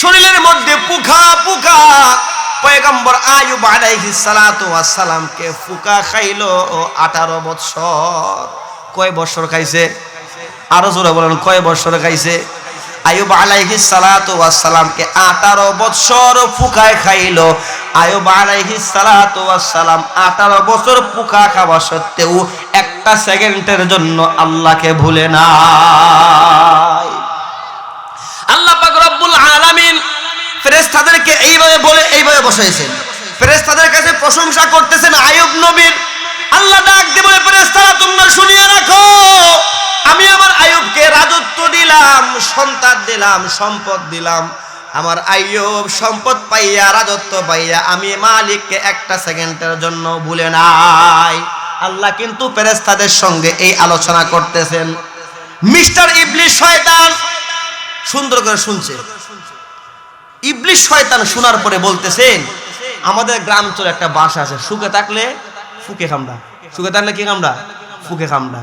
শরীরের মধ্যে পুখা পুখা পয়গম্বর আয়ুব আলাইহিস সালাতু ওয়াস সালামকে ফুকা খাইলো 18 বছর কয় বছর খাইছে? আরও জোরে বলেন, কয় বছর খাইছে? আয়ুব আলাইহিস সালাতু ওয়াস সালামকে 18 বছর ফুকায় খাইলো। আয়ুব আলাইহিস সালাতু ওয়াস সালাম 18 বছর ফুকা খাওয়া সত্ত্বেও একটা সেকেন্ডের জন্য আল্লাহকে ভুলে নাই আল্লাহ পাক রব্বুল আলামিন ফেরেশতাদেরকে এইভাবে বলে, এইভাবে বসাইছেন। ফেরেশতাদের কাছে প্রশংসা করতেছেন আয়ুব নবীর। আল্লাহ ডাক দিয়ে বলে, ফেরেশতারা, তোমরা শুনিয়ে রাখো। আমি আমার আয়ুবকে রাজত্ব দিলাম, সন্তান দিলাম, সম্পদ দিলাম। আমার আইয়ুব সম্পদ পাইয়া, রাজত্ব পাইয়া আমি মালিককে একটা সেকেন্ডের জন্য ভুলে নাই। আল্লাহ কিন্তু ফেরেশতাদের সঙ্গে এই আলোচনা করতেছেন। মিস্টার ইবলিশ শয়তান সুন্দর করে শুনছে। ইবলিশ শয়তান শোনার পরে বলতেছেন আমাদের গ্রাম চলে একটা বাসা আছে, সুখে থাকলে ফুকে খামড়া। সুখে থাকলে কি খামড়া? ফুকে খামড়া।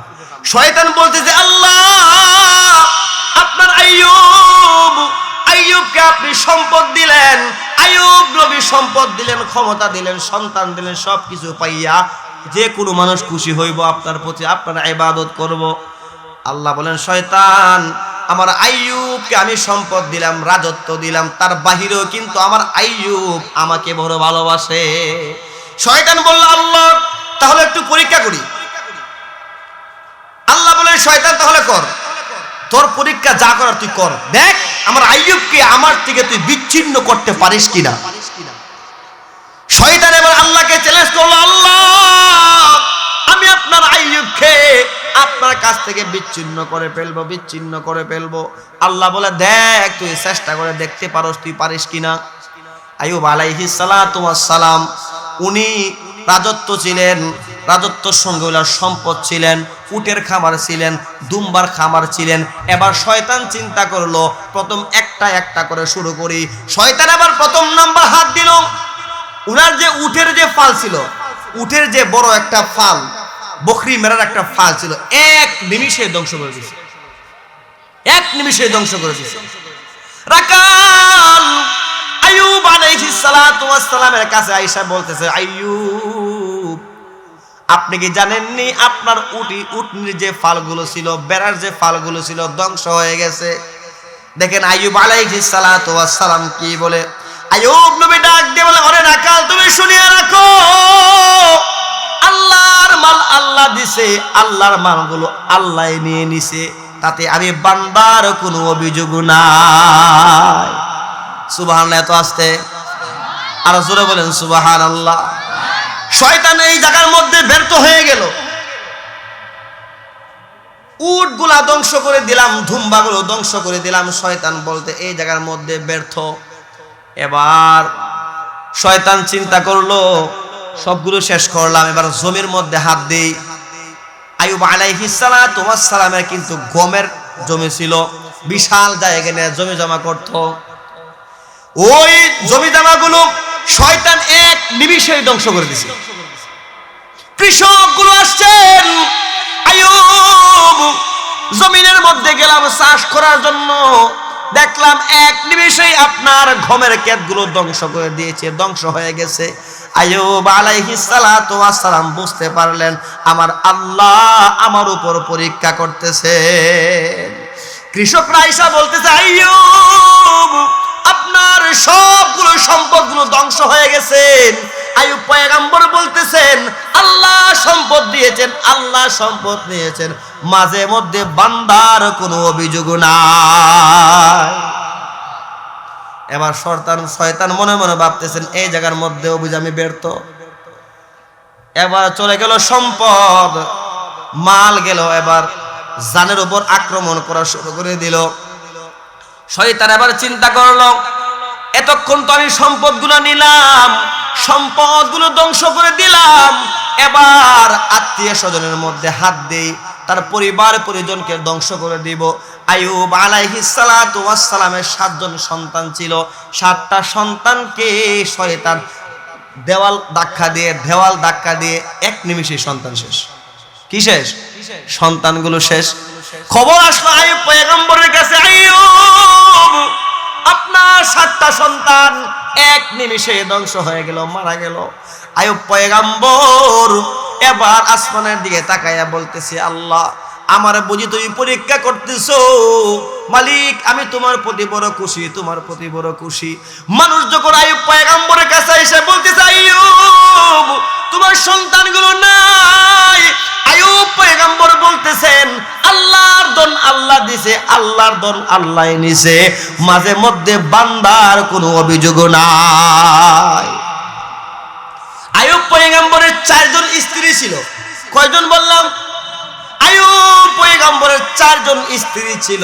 শয়তান বলতেছে, আল্লাহ, আপনার আইয়ুব, আইয়ুবকে আপনি সম্পদ দিলেন। আইয়ুব নবী সম্পদ দিলেন, ক্ষমতা দিলেন, সন্তান দিলেন সব কিছু পাইয়া যে কোনো মানুষ খুশি হইব, আপনার প্রতি আপনার ইবাদত করব। আল্লাহ বলেন, শয়তান আমার আইয়ুবকে আমি সম্পদ দিলাম, রাজত্ব দিলাম, তার বাহিরেও কিন্তু আমার আইয়ুব আমাকে বড় ভালোবাসে। শয়তান বলল, আল্লাহ, তাহলে একটু পরীক্ষা করি। আল্লাহ বলেন শয়তান, তাহলে কর। তোর পরীক্ষা যা করার তুই কর। দেখ, আমার আইয়ুবকে আমার থেকে তুই বিচ্ছিন্ন করতে পারিস কিনা। শয়তান এবার আল্লাহকে চ্যালেঞ্জ করল, আল্লাহ আমি আপনার আইয়ুবকে আপনার কাছ থেকে বিচ্ছিন্ন করে ফেলব, বিচ্ছিন্ন করে ফেলব। আল্লাহ বলে, দেখ, তুই চেষ্টা করে দেখতে পারোস, তুই পারিস কিনা আইয়ুব আলাইহি সালাম উনি রাজত্ব ছিলেন, রাজত্বর সঙ্গে ওনার সম্পদ ছিলেন, উটের খামার ছিলেন, দুম্বার খামার ছিলেন। এবার শয়তান চিন্তা করল, প্রথম একটা একটা করে শুরু করি। শয়তান আবার প্রথম নাম্বার হাত দিল। উনার যে উটের যে ফাল ছিল উটের যে বড় একটা ফাল, বকরি মেরার একটা ফাল ছিল, এক নিমিষে ধ্বংস করে দিয়েছে এক নিমিষে ধ্বংস করে দিয়েছে রাকাল আইয়ুব আলাইহিস সালাতু ওয়াস সালামের কাছে আয়েশা বলতেছে, আইয়ুব, আপনি কি জানেননি আপনার উটি, উটনির যে ফালগুলো ছিল, বেড়ার যে ফালগুলো ছিল ধ্বংস হয়ে গেছে? দেখেন আইয়ুব আলাইহিস সালাতু ওয়াস সালাম কি বলে? আইয়ুব নবী ডাক দিয়ে বলে, ওরে রাকাল তুমি শুনিয়ে রাখো। আল্লাহর মাল আল্লাহ দিছে, আল্লাহর মালগুলো আল্লাহ নিয়ে নিছে। তাতে আমি বান্দার কোনো অভিযোগ নাই। সুবহানাল্লাহ, এত আসতে? আর জোরে বলেন, সুবহানাল্লাহ। শয়তান এই জায়গার মধ্যে ব্যর্থ হয়ে গেল। উটগুলা ধ্বংস করে দিলাম, ধুম্বাগুলো ধ্বংস করে দিলাম, শয়তান বলতে এই জায়গার মধ্যে ব্যর্থ। এবার শয়তান চিন্তা করল, সবগুলো শেষ করলাম, এবার জমির মধ্যে হাত দেই। আয়ুব আলাইহিস সালামের কিন্তু গমের জমি ছিল, বিশাল জায়গা নিয়ে জমি জমা করত। ওই জমি জমাগুলো শয়তান এক নিমিষেই ধ্বংস করে দিছে। কৃষকগুলো আসছেন আয়ুব জমিনের মধ্যে গেলাম চাষ করার জন্য। দেখলাম এক নিমিষেই আপনার গমের ক্ষেতগুলো ধ্বংস করে দিয়েছে, ধ্বংস হয়ে গেছে। আয়ুব বুঝতে পারলেন, আমার আল্লাহ আমার উপর পরীক্ষা করতেছে। কৃষকরা আইসা বলতেছে, আইয়ুব, আপনার সবগুলো সম্পদগুলো ধ্বংস হয়ে গেছেন আয়ুব পয়গাম্বর বলতেছেন, আল্লাহ সম্পদ দিয়েছেন, আল্লাহ সম্পদ নিয়েছেন মাঝে মধ্যে বান্দার কোনো অভিযোগ নাই। এবার শয়তান শয়তান মনে মনে ভাবতেছেন, এই জায়গার মধ্যে অভিযোগ ব্যর্থ। এবার চলে গেল সম্পদ, মাল গেল, এবার জানের উপর আক্রমণ করা শুরু করে দিল। শয়তান এবার চিন্তা করল, এতক্ষণ তো আমি সম্পদ সম্পদগুলো নিলাম সম্পদগুলো ধ্বংস করে দিলাম। এবার আত্মীয় স্বজনের মধ্যে হাত দেই, তার পরিবার পরিজনকে ধ্বংস করে দিব। আয়ুব আলাইহিস সালাতু ওয়াস সালামের সাতজন সন্তান ছিল। সাতটা সন্তানকে শয়তান দেওয়াল ধাক্কা দিয়ে, দেওয়াল ধাক্কা দিয়ে এক নিমিষে সন্তান শেষ। কি শেষ? সন্তানগুলো শেষ। খবর আসলো আয়ুব পয়গম্বরের কাছে আয়ুব আপনার সাত নিমিষে ধ্বংস হয়ে গেল, মারা গেল। আয়ুব পয়গাম্বর এবার আসমানের দিকে তাকাইয়া বলতেছে, আল্লাহ, আমার বুঝি তুমি পরীক্ষা করতেছো? মালিক, আমি তোমার প্রতি বড় খুশি, তোমার প্রতি বড় খুশি। মানুষ যখন আয়ুব পয়গাম্বরের কাছে এসে বলতেছে, আয়ুব, তোমার সন্তানগুলো নাই আয়ুব পয়গাম্বর বলতেছেন, আল্লাহর দন আল্লাহ দিছে, আল্লাহর দন আল্লাহ নিছে। মাঝে মধ্যে বান্দার কোনো অভিযোগ নাই। আয়ুব পয়গাম্বরের চারজন স্ত্রী ছিল। কয়জন বললাম? আয়ুব পয়গাম্বরের চারজন স্ত্রী ছিল।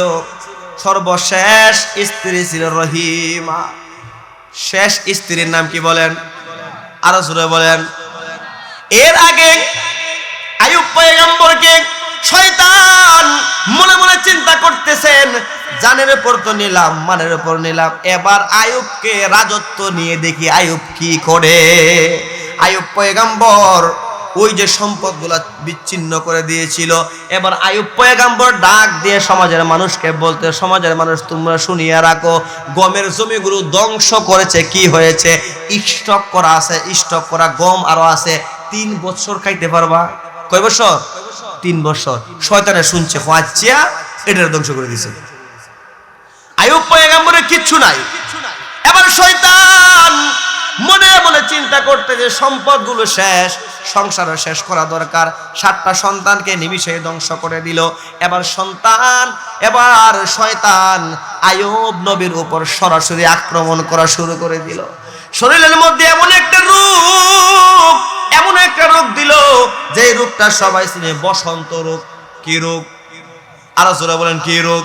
সর্বশেষ স্ত্রী ছিল রহিমা। শেষ স্ত্রীর নাম কি বলেন? আরও জোরে বলেন। এর আগে পয়গাম্বরকে শয়তান মনে মনে চিন্তা করতেছেন, জানের উপর তো নিলাম, মানের উপর নিলাম। এবার আয়ুবকে রাজত্ব নিয়ে দেখি আয়ুব কি করে। আয়ুব পয়গাম্বর ওই যে সম্পদগুলা বিচ্ছিন্ন করে দিয়েছিল। এবার আয়ুব পয়গাম্বর ডাক দিয়ে সমাজের মানুষকে বলতে, সমাজের মানুষ, তোমরা শুনিয়ে রাখো, গমের জমিগুলো ধ্বংস করেছে, কি হয়েছে? স্টক করা আছে, স্টক করা গম আরও আছে, তিন বছর খাইতে পারবা? কয় বছর? তিন বছর। শয়তানে শুনছে হোয়াচ্ছিয়া এটার ধ্বংস করে দিছে। আয়ুব পয়গাম্বরের কিচ্ছু নাই। এবার শয়তান মনে মনে চিন্তা করতে যে সম্পদগুলো শেষ, সংসারও শেষ করা দরকার। সাতটা সন্তানকে নিমিষে ধ্বংস করে দিল। এবার সন্তান, এবার শয়তান আয়ুব নবীর উপর সরাসরি আক্রমণ করা শুরু করে দিল। শরীরের মধ্যে এমন একটা এমন একটা রোগ দিল? যে রোগটা সবাই চিনে, বসন্ত রোগ কি রোগ জোরে বলেন, কি রোগ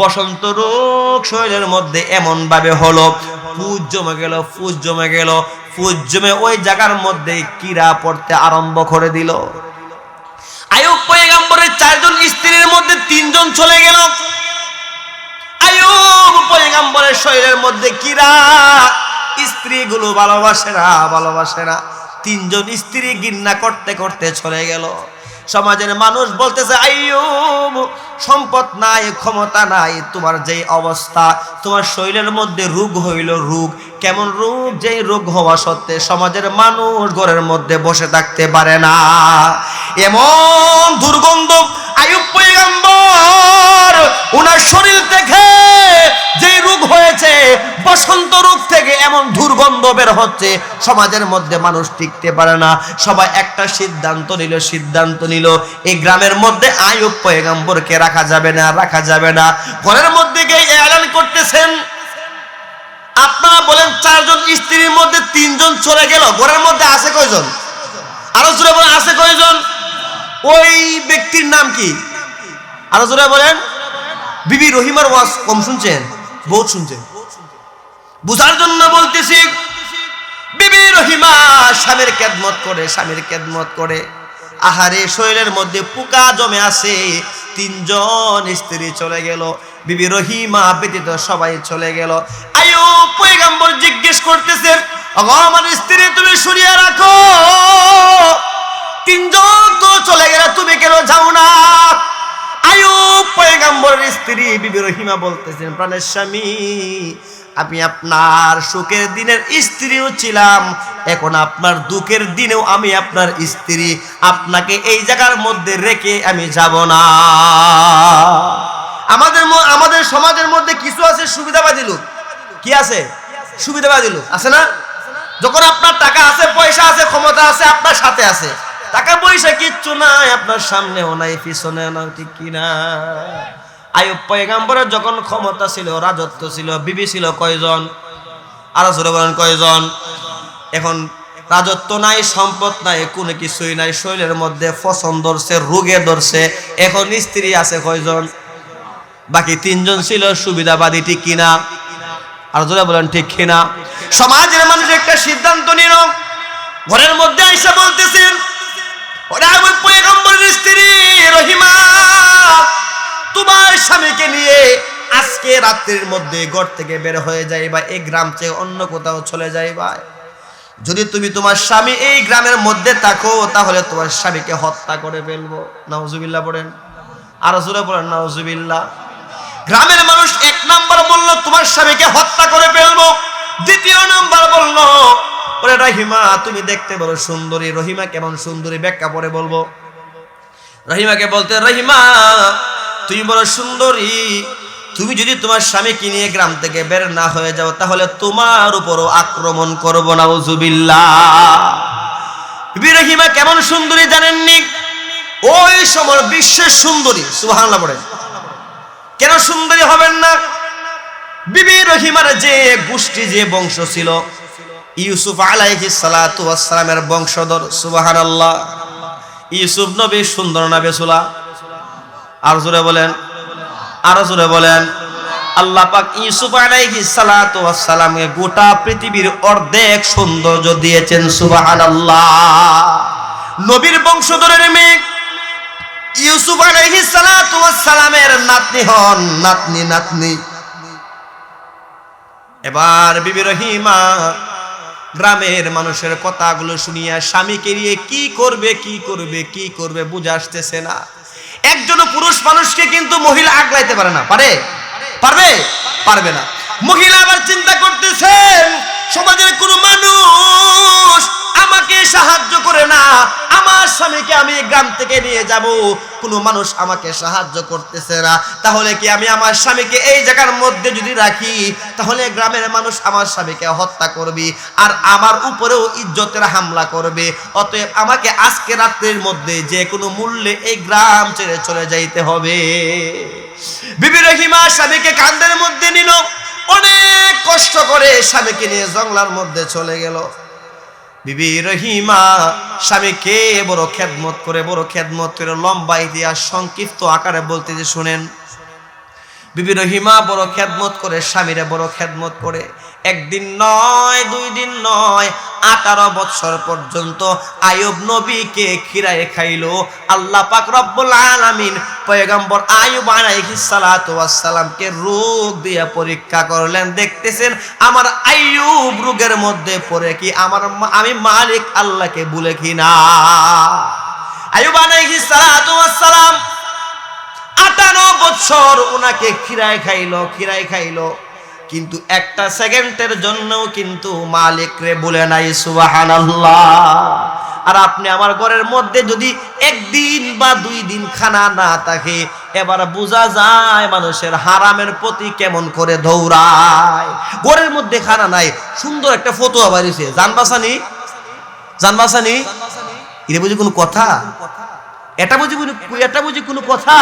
বসন্ত রোগ শরীরের মধ্যে এমন ভাবে হলো, ফুজ জমে গেল, ফুজ জমে গেল, ফুজ জমে ওই জায়গার মধ্যে কিরা পড়তে আরম্ভ করে দিল। আয়ুব পয়গাম্বরের চারজন স্ত্রীর মধ্যে তিনজন চলে গেল। আয়ুব পয়গাম্বরের শরীরের মধ্যে কিরা স্ত্রীগুলো ভালোবাসে না ভালোবাসে না। তিনজন স্ত্রী গিন্না করতে করতে চলে গেল। সমাজের মানুষ বলতেছে আইয়ুব সম্পদ নাই, ক্ষমতা নাই, তোমার যে অবস্থা, তোমার শরীরের মধ্যে রোগ হইল রোগ, কেমন রোগ? যেই রোগ হওয়া সত্ত্বে সমাজের মানুষ ঘরের মধ্যে বসে থাকতে পারে না। এমন দুর্গন্ধ আয়ুব পয়গাম্বর ওনার শরীর থেকে যে রোগ হয়েছে, বসন্ত রোগ থেকে এমন দুর্গন্ধ বের হচ্ছে, সমাজের মধ্যে মানুষ টিকতে পারে না। সবাই একটা সিদ্ধান্ত নিল সিদ্ধান্ত নিল, এই গ্রামের মধ্যে আয়ুব পয়গাম্বরকে রাখা যাবে না, রাখা যাবে না। ঘরের মধ্যে গিয়ে এলান করতেছেন। আপনারা বলেন চারজন স্ত্রীর মধ্যে তিনজন চলে গেল, ঘরের মধ্যে আছে কয়জন? আরও জোরে বলেন, আছে কয়জন? ওই ব্যক্তির নাম কি? আরও জোরে বলেন। বিবি রহিমার ওয়াজ কম শুনছেন? বহুত শুনছেন। বুঝার জন্য বলতেছি, বিবি রহিমা স্বামীর কেদমত করে, স্বামীর কেদমত করে। আহারে শরীরের মধ্যে পোকা জমে আছে। তিনজন স্ত্রী চলে গেল বিবি রহিমা ব্যতীত সবাই চলে গেল। আয়ো পয়গাম্বর জিজ্ঞেস করতেছেন "ওগো, আমার স্ত্রী তুমি সরিয়ে রাখো। তিনজন তো চলে গেল তুমি কেন যাও না? আয়ুব পয়গাম্বরের স্ত্রী বিবি রহিমা বলতেছেন প্রাণের স্বামী আমি আপনার সুখের দিনের স্ত্রীও ছিলাম। এখন আপনার দুঃখের দিনেও আমি আপনার স্ত্রী। আপনাকে এই জায়গার মধ্যে রেখে আমি যাব না। আমাদের আমাদের সমাজের মধ্যে কিছু আছে সুবিধাবাদী লোক। কি আছে? সুবিধাবাদী লোক। আছে না? যখন আপনার টাকা আছে, পয়সা আছে, ক্ষমতা আছে, আপনার সাথে আছে। টাকা পয়সা কিচ্ছু নাই, আপনার সামনেও নাই পিছনে না ঠিক কিনা? আয়ুব পয়গাম্বরের যখন ক্ষমতা ছিল, রাজত্ব ছিল, বিবি ছিল কয়জন? আরও বলেন, কয়জন? এখন রাজত্ব নাই, সম্পদ নাই, কোনো কিছুই নাই শরীরের মধ্যে ফসন ধরছে, রোগে ধরছে, এখন স্ত্রী আছে কয়জন? বাকি তিনজন ছিল, সুবিধাবাদী ঠিক কিনা? আর জোরে বলেন, ঠিক কিনা? সমাজের মানুষ একটা সিদ্ধান্ত নিল, ঘরের মধ্যে আইসা বলতেছেন, ওরা পয়গম্বরের স্ত্রী রহিমা। তোমার স্বামীকে নিয়ে আজকে রাত্রির মধ্যে ঘর থেকে বের হয়ে যাইবা, এই গ্রাম থেকে অন্য কোথাও চলে যাইবা। যদি তুমি তোমার স্বামী এই গ্রামের মধ্যে থাকো, তাহলে তোমার স্বামীকে হত্যা করে ফেলব। নাউজুবিল্লাহ পড়েন। আরও জোরে পড়েন, নাউজুবিল্লাহ। গ্রামের মানুষ এক নাম্বার বলল, তোমার স্বামীকে হত্যা করে ফেলব। দ্বিতীয় নাম্বার বলল, ওরে রহিমা, তুমি দেখতে বলো সুন্দরী। রহিমা কেমন সুন্দরী ব্যাখ্যা পরে বলব। রহিমাকে বলতে, রহিমা তুমি বড় সুন্দরী। তুমি যদি তোমার স্বামীকে নিয়ে গ্রাম থেকে বের না হয়ে যাও, তাহলে তোমার উপরও আক্রমণ করব না উজুবিল্লাহ বিবি রহিমা কেমন সুন্দরী জানেননি? ওই সময় বিশ্বের সুন্দরী, সুবহানাল্লাহ পড়ে কেন সুন্দরী হবেন না? বিবি রহিমার যে গোষ্ঠী, যে বংশ ছিল, ইউসুফ আলাইহি সালাতু ওয়াসসালামের বংশধর, সুবহানাল্লাহ। ইউসুফ নবী সুন্দর না বেসুলা? আর জোরে বলেন, আরও জোরে বলেন। আল্লাহ পাক ইউসুফ আলাইহিস সালাতু ওয়াস সালামকে গোটা পৃথিবীর অর্ধেক সৌন্দর্য দিয়েছেন, সুবহানাল্লাহ। নবীর বংশধরের মেয়ে ইউসুফ আলাইহিস সালাতু ওয়াস সালামের নাতনি হন, নাতনি নাতনি। এবার বিবি রহিমা গ্রামের মানুষের কথাগুলো শুনিয়া স্বামীকে নিয়ে কি করবে কি করবে কি করবে বুঝে আসতেছে না। একজন পুরুষ মানুষকে কিন্তু মহিলা আগলাইতে পারে না। পারে? পারবে? পারবে না। মহিলা আবার চিন্তা করতেছেন, সমাজের কোনো মানুষ আমাকে সাহায্য করে না। আমার স্বামীকে আমি গ্রাম থেকে নিয়ে যাব। কোনো মানুষ আমাকে সাহায্য করতেছে না। তাহলে কি আমি আমার স্বামীকে এই জায়গার মধ্যে যদি রাখি, তাহলে গ্রামের মানুষ আমার স্বামীকে হত্যা করবে আর আমার উপরেও ইজ্জতের হামলা করবে। অতএব আমাকে আজকে রাত্রের মধ্যে যে কোনো মূল্যে এই গ্রাম ছেড়ে চলে যাইতে হবে। বিবি রহিমা স্বামীকে কান্দের মধ্যে নিল। অনেক কষ্ট করে স্বামীকে নিয়ে জঙ্গলার মধ্যে চলে গেল। বিবি রহিমা স্বামী কে বড় খেদমত করে, বড় খেদমত করে লম্বা ইতিহাস সংক্ষিপ্ত আকারে বলতে যে শোনেন। বিবি রহিমা বড় খেদমত করে, স্বামীরা বড় খেদমত করে। একদিন নয়, দুই দিন নয়, আঠারো বছর পর্যন্ত আয়ুব নবীকে খিরায় খাইলো। আল্লাহ পাক রব্বুল আলামিন পয়গম্বর আয়ুব আলাইহিস সালাতু ওয়াস সালামকে রোগ দিয়ে পরীক্ষা করলেন। দেখতেছেন আমার আয়ুব রোগের মধ্যে পড়ে কি আমার আমি মালিক আল্লাহকে বলে কি না? আয়ুব আলাইহিস সালাতু ওয়াস সালাম আটানো বছর ওনাকে খিরায় খাইলো খিরায় খাইলো। কিন্তু একটা সেকেন্ডের জন্যও কিন্তু মালিক রে বলে নাই, সুবহানাল্লাহ। আর আপনি আমার ঘরের মধ্যে যদি একদিন বা দুই দিন খানা না থাকে, এবার বোঝা যায় মানুষের হারামের প্রতি কেমন করে দৌড়ায়। ঘরের মধ্যে খানা নাই, সুন্দর একটা ফটো বাড়িছে। জানবাসানি জানবাসানি এটা বুঝি কোনো কথা? এটা বুঝি কোনো এটা বুঝি কোনো কথা?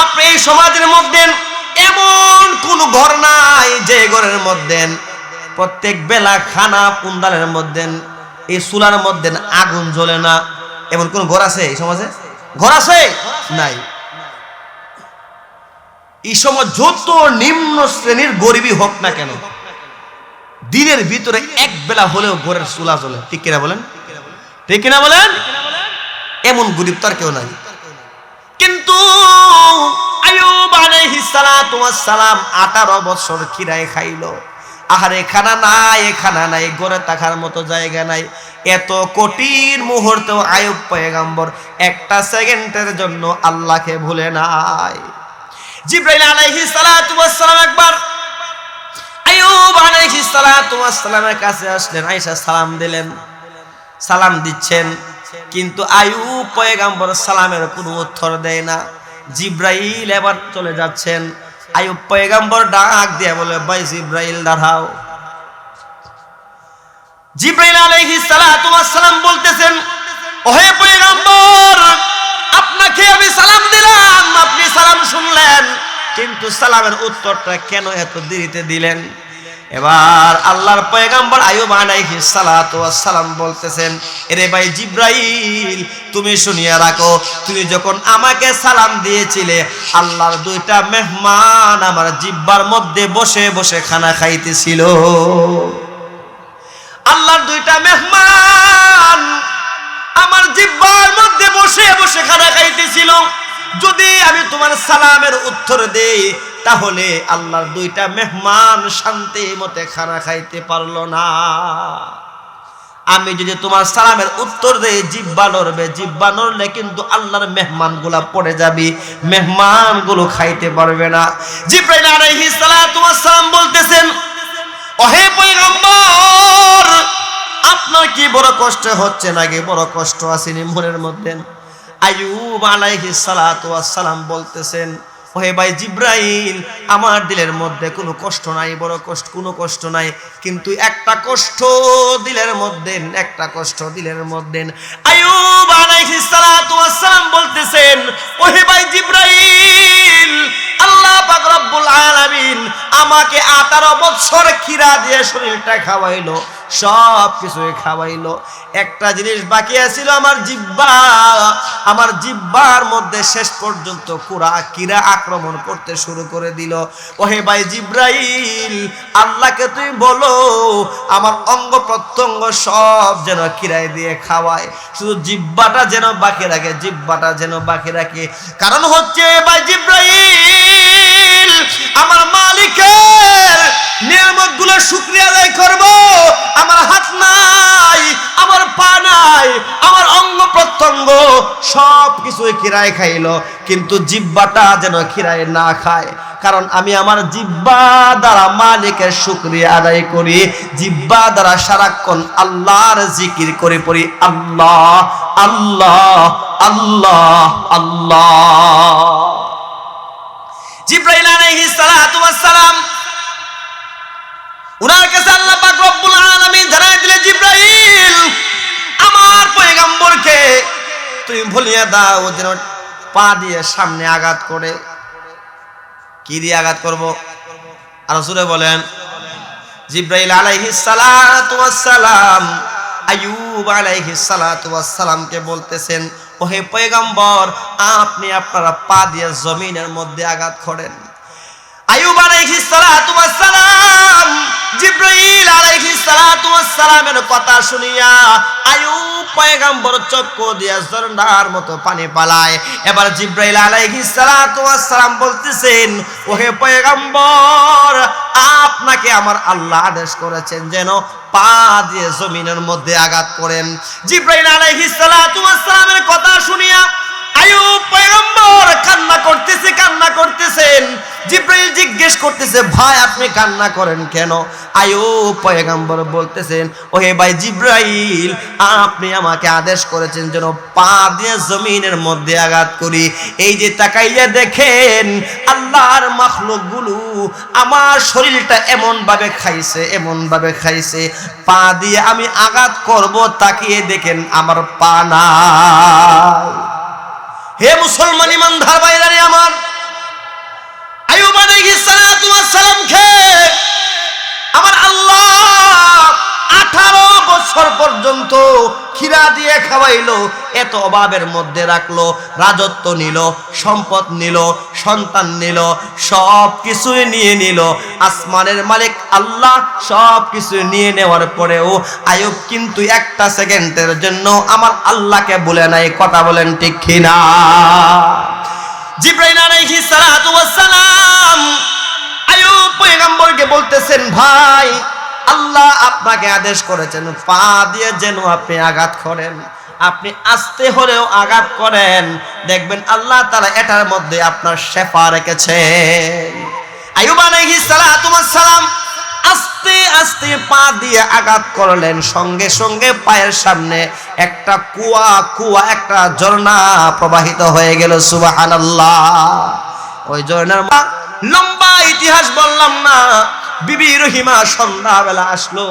আপনি এই সমাজের মধ্যে এমন কোন ঘর নাই যে ঘরের মধ্যে প্রত্যেক বেলা খানা পুন্দালের মধ্যে, এই চুলার মধ্যে আগুন জ্বলে না। এমন কোন ঘর আছে এই সমাজে? ঘর আছে? নাই। এই সময় যত নিম্ন শ্রেণির গরিবী হোক না কেন, দিনের ভিতরে এক বেলা হলেও ঘরের চুলা জ্বলে। ঠিক কিনা বলেন? ঠিক কিনা বলেন? এমন গরিব তার কেউ নাই। কিন্তু আয়ুব আলাইহিস সালাতু ওয়াস সালাম 18 বছর খিরায় খাইলো। আহারে খানা নাই খানা নাই গড়ে থাকার মতো জায়গা নাই। এত কঠিন মুহূর্তেও আয়ুব পয়গাম্বর একটা সেকেন্ডের জন্য আল্লাহকে ভুলে নাই। জিব্রাইল আলাইহিস সালাতু ওয়াস সালাম একবার আয়ুব আলাইহিস সালাতু ওয়াস সালামের কাছে আসলেন, আয়েশা সালাম দিলেন। সালাম দিচ্ছেন, কিন্তু আয়ুব পয়গাম্বর সালামের কোনো উত্তর দেয় না। জিব্রাইল এবার চলে যাচ্ছেন। আয়ুব পয়গাম্বর ডাক দিয়ে বলে, ভাই জিব্রাইল, দাঁড়াও। জিব্রাইল আলাইহিস সালাতু ওয়াস সালাম বলতেছেন, ওহে পয়গাম্বর, আপনাকে আমি সালাম দিলাম, আপনি সালাম শুনলেন, কিন্তু সালামের উত্তরটা কেন এত দেরিতে দিলেন? এবার আল্লাহর পয়গাম্বর আয়ুব আলাইহিস সালাতু সালাম বলতেছেন, এরে ভাই জিব্রাইল, তুমি শুনিয়া রাখো, তুমি যখন আমাকে সালাম দিয়েছিলে, আল্লাহর দুইটা মেহমান আমার জিব্বার মধ্যে বসে বসে খানা খাইতেছিল। আল্লাহর দুইটা মেহমান আমার জিব্বার মধ্যে বসে বসে খানা খাইতেছিল। যদি আমি তোমার সালামের উত্তর দেই তাহলে আল্লাহর দুইটা মেহমান শান্তি মতে খানা খাইতে পারল না। আমি যদি তোমার সালামের উত্তর দেই জিব্বা নড়বে জিব্বা নড়লে কিন্তু আল্লাহর মেহমানগুলা পড়ে যাবি মেহমানগুলো খাইতে পারবে না। জিব্রাইল আলাইহিস সালাম বলতেছেন অহে পয়গম্বর, আপনার কি বড় কষ্ট হচ্ছে নাকি? বড় কষ্ট আসেনি মনের মধ্যে? আয়ুব আলাইহিস সালাম বলতেছেন ওহে ভাই জিব্রাইল, আমার দিলের মধ্যে কোনো কষ্ট নাই, বড় কষ্ট, কোনো কষ্ট নাই, কিন্তু একটা কষ্ট দিলের মধ্যে, একটা কষ্ট দিলের মধ্যে। আয়ুব আলাইহিস সালাতু ওয়াস সালাম বলতেছেন, ওহে ভাই জিব্রাইল, আল্লাহ পাক রব্বুল আলামিন আমাকে 18 বছর খিরা দিয়ে শরীরটা খাওয়াইলো। সব কিছুই খাওয়াইলো। একটা জিনিস বাকি আছিল আমার জিব্বা। আমার জিব্বার মধ্যে শেষ পর্যন্ত কুরা কিরা আক্রমণ করতে শুরু করে দিল। ওহে ভাই জিব্রাইল, আল্লাহকে তুই বলো, আমার অঙ্গ প্রত্যঙ্গ সব যেন কিরায় দিয়ে খাওয়ায়। শুধু জিব্বাটা যেন বাকি রাখে, জিব্বাটা যেন বাকি রাখে। কারণ হচ্ছে ভাই জিব্রাইল আমার মালিকের নিয়ামতগুলো শুক্রিয়া আদায় করব। আমার হাত নাই, আমার পা নাই, আমার অঙ্গ প্রত্যঙ্গ সব কিছুই খিরায় খাইলো। কিন্তু জিব্বাটা যেন খিরায় না খায়। কারণ আমি আমার জিব্বা দ্বারা মালিকের শুক্রিয়া আদায় করি। জিব্বা দ্বারা সারাক্ষণ আল্লাহর জিকির করে পড়ি, আল্লাহ আল্লাহ আল্লাহ আল্লাহ। জিব্রাইল আলাইহিস সালাতু ওয়াস উনার কাছে আল্লাহ পাক রব্বুল আলামিন জানাই দিলে জিব্রাইল, আমার পয়গম্বরকে তুমি ভুলিয়ে দাও, যেন পা দিয়ে সামনে আঘাত করে। কি দিয়ে আঘাত করব? আর জোরে বলেন। জিব্রাইল আলাইহিস সালাতু ওয়াস সালাম আইয়ুব আলাইহিস সালাতু ওয়াস বলতেছেন ওহে পয়গম্বর, আপনি আপনারা পা দিয়ে জমিনের মধ্যে আঘাত করেন। আয়ুব আলাইহিস সালাতু ওয়াস সালাম, জিব্রাইল আলাইহিস ওয়াস সালামের কথা শুনিয়া আইয়ুব পয়গম্বর চক্ষু দিয়া ঝর্ণার মতো পানি পালায়। এবার জিব্রাইল আলাইহিস সালাতু সালাম বলতেছেন, ওহে পয়গম্বর, আপনাকে আমার আল্লাহ আদেশ করেছেন যেন পা দিয়ে জমিনের মধ্যে আঘাত করেন। জিব্রাইল আলাইহিস সালাতু সালামের কথা শুনিয়া কান্না করতেছে, কান্না করতেছেন। জিজ্ঞেস করতেছে, ভাই, আপনি কান্না করেন কেন? পয়গম্বর বলতেছেন ভাই জিব্রাইল, আপনি আমাকে আদেশ করেছেন যেন পা দিয়ে জমিনের মধ্যে আঘাত করি। এই যে তাকাইয়া দেখেন, আল্লাহর মাখলুকগুলো আমার শরীরটা এমন ভাবে খাইছে এমন ভাবে খাইছে। পা দিয়ে আমি আঘাত করব, তাকিয়ে দেখেন আমার পা নাই। হে মুসলমান ইমানদার বাইরানি আমার আয়ুব আলাইহিস আমার আল্লাহ 18 বছর পর্যন্ত খিরা দিয়ে খাওয়াইলো, এত অভাবের মধ্যে রাখল, রাজত্ব নিল, সম্পদ নিল, সন্তান নিল সব কিছুই নিয়ে নিল। আসমানের মালিক আল্লাহ সব কিছু নিয়ে নেওয়ার পরেও আয়ুব কিন্তু একটা সেকেন্ডের জন্য আমার আল্লাহকে বলে নাই, কথা বলেন ঠিক কিনা? জিব্রাইল আলাইহিস সালাতু সালাম আয়ুব পয়গম্বরকে বলতেছেন, ভাই আল্লাহ আপনাকে আদেশ করেছেন, পা দিয়ে যেন আপনি আঘাত করেন। আপনি আস্তে হলেও আঘাত করেন। দেখবেন আল্লাহ তারা এটার মধ্যে আপনার শেফা রেখেছেন আয়ুব আলাইহিস সালাম আস্তে আস্তে পা দিয়ে আঘাত করলেন। সঙ্গে সঙ্গে পায়ের সামনে একটা কুয়া কুয়া একটা ঝর্ণা প্রবাহিত হয়ে গেল, সুবহানাল্লাহ। ওই ঝর্ণার লম্বা ইতিহাস বললাম না বিবি রহিমা সন্ধ্যাবেলা আসলো।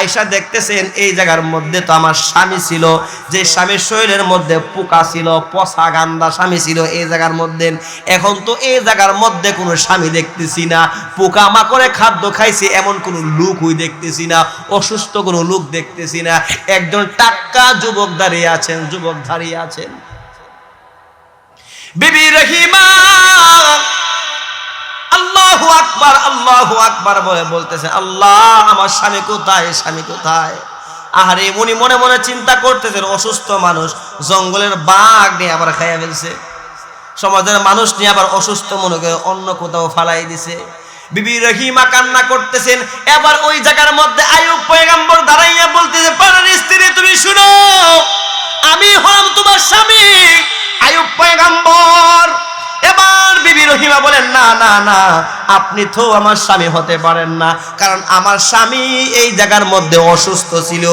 আয়সা দেখতেছেন, এই জায়গার মধ্যে তো আমার স্বামী ছিল। যে স্বামীর শরীরের মধ্যে পোকা ছিল, পচা গান্দা স্বামী ছিল, এই জায়গার মধ্যে। এখন তো এই জায়গার মধ্যে কোনো স্বামী দেখতেছি না। পোকা মাকড়ে খাদ্য খাইছে, এমন কোনো লোক হই দেখতেছি না। অসুস্থ কোনো লোক দেখতেছি না। একজন টাক্কা যুবক দাঁড়িয়ে আছেন, যুবক দাঁড়িয়ে আছেন। বিবি রহিমা আল্লাহু আকবার আল্লাহু আকবার বলে বলতেছে, আল্লাহ, আমার স্বামী কোথায়? স্বামী কোথায়? উনি মনে মনে চিন্তা করতেছেন, অসুস্থ মানুষ, জঙ্গলের বাঘ নিয়ে আবার খাইয়া ফেলছে। সমাজের মানুষ নিয়ে আবার অসুস্থ মনে করে অন্য কোথাও ফালাই দিছে। বিবি রহিমা কান্না করতেছেন, এবার ওই জায়গার মধ্যে আয়ুব পয়গাম্বর দাঁড়াইয়া বলতেছে পারের স্ত্রী, তুমি শুনো, আমি হলাম তোমার স্বামী। আয়ুব পয়গাম্বর, এবার এবার বিবি রহিমা বলেন, না না না, আপনি তো আমার স্বামী হতে পারেন না। কারণ আমার স্বামী এই জায়গার মধ্যে অসুস্থ ছিল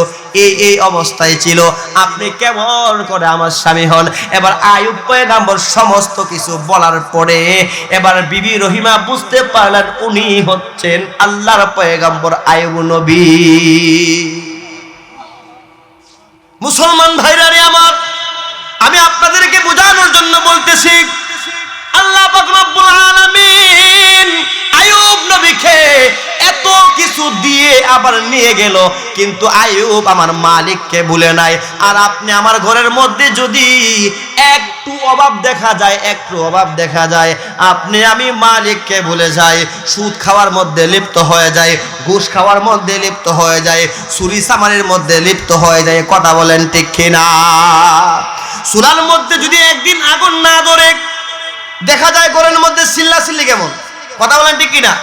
এই এই অবস্থায় ছিল। আপনি কেমন করে আমার স্বামী হন? এবার আয়ুব পয়গাম্বর সমস্ত কিছু বলার পরে এবার বিবি রহিমা বুঝতে পারলেন উনি হচ্ছেন আল্লাহর পয়গাম্বর আয়ুব নবী। মুসলমান ভাইরা রে আমার, আমি আপনাদেরকে বোঝানোর জন্য বলতেছি আপনি আমার ঘরের মধ্যে ভুলে যাই, সুদ খাওয়ার মধ্যে লিপ্ত হয়ে যায় ঘুষ খাওয়ার মধ্যে লিপ্ত হয়ে যায় মধ্যে লিপ্ত হয়ে যায় কথা বলেন ঠিক কিনা? মধ্যে যদি একদিন আগুন না ধরে দেখা যায় ঘরের মধ্যে সিল্লা সিল্লি কেমন? কথা বলেন ঠিক কিনা?